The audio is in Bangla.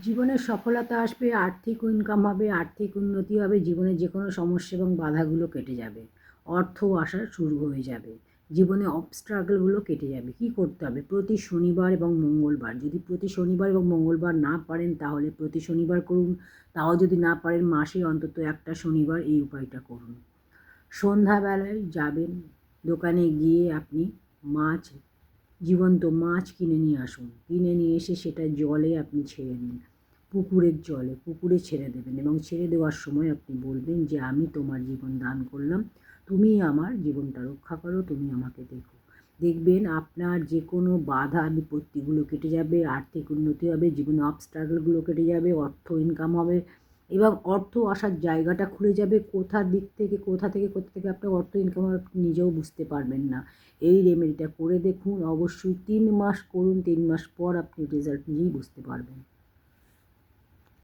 জীবনে সফলতা আসবে, আর্থিক ইনকাম হবে, আর্থিক উন্নতি হবে, জীবনে যে কোনো সমস্যা এবং বাধাগুলো কেটে যাবে। অর্থ আসা শুরু হয়ে যাবে। জীবনে অবস্ট্রাগলগুলো কেটে যাবে। কি করতে হবে? প্রতি শনিবার এবং মঙ্গলবার। যদি প্রতি শনিবার এবং মঙ্গলবার না পারেন, তাহলে প্রতি শনিবার করুন। তাও যদি না পারেন, মাসে অন্তত একটা শনিবার এই উপায়টা করুন। সন্ধ্যাবেলায় যাবেন। দোকানে গিয়ে আপনি মাছ জীবন্ত মাছ কিনে নিয়ে আসুন। কিনে নিয়ে এসে সেটা জলে আপনি ছেড়ে দিন। পুকুরের জলে, পুকুরে ছেড়ে দেবেন এবং ছেড়ে দেওয়ার সময় আপনি বলবেন যে, আমি তোমার জীবন দান করলাম। তুমি আমার জীবনটা রক্ষা করো, তুমি আমাকে দেখো। দেখবেন আপনার যে কোনো বাধা, বিপত্তিগুলো কেটে যাবে, আর্থিক উন্নতি হবে, জীবনে অবস্ট্রাগলগুলো কেটে যাবে, অর্থ ইনকাম হবে এবং অর্থ আসার জায়গাটা খুলে যাবে। কোথা দিক থেকে, কোথা থেকে কোথা থেকে আপনার অর্থ ইনকাম আপনি নিজেও বুঝতে পারবেন না। এই রেমেডিটা করে দেখুন। অবশ্যই তিন মাস করুন। তিন মাস পর আপনি রেজাল্ট নিয়েই বুঝতে পারবেন।